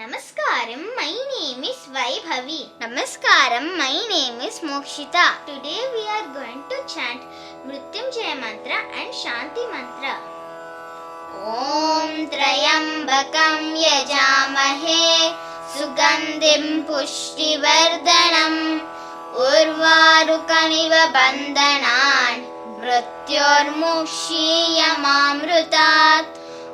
Namaskaram, my name is Vaibhavi. Namaskaram, my name is Mokshita. Today we are going to chant Mrityunjaya mantra and Shanti mantra. ॐ त्र्यम्बकं यजामहे सुगन्धिं पुष्टिवर्धनम् उर्वारुकमिव बन्धनान् मृत्योर्मुक्षीयमामृतात्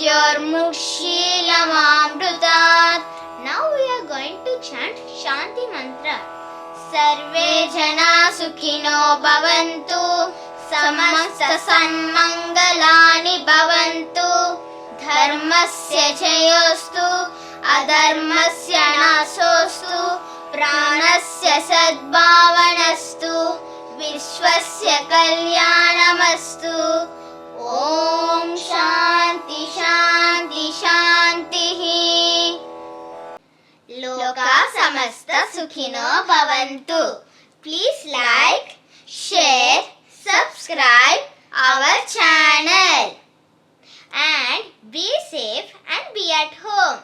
मृत्योर्मुक्षीयमामृतात् Now we are going to chant Shanti mantra. सर्वे जना सुखिनो भवन्तु समस्तसन्मङ्गलानि भवन्तु धर्मस्य जयोस्तु अधर्मस्य नाशोऽस्तु प्राणस्य सद्भावनस्तु विश्वस्य कल्याणमस्तु सुखिनो भवन्तु। Please like share subscribe our channel and be safe and be at home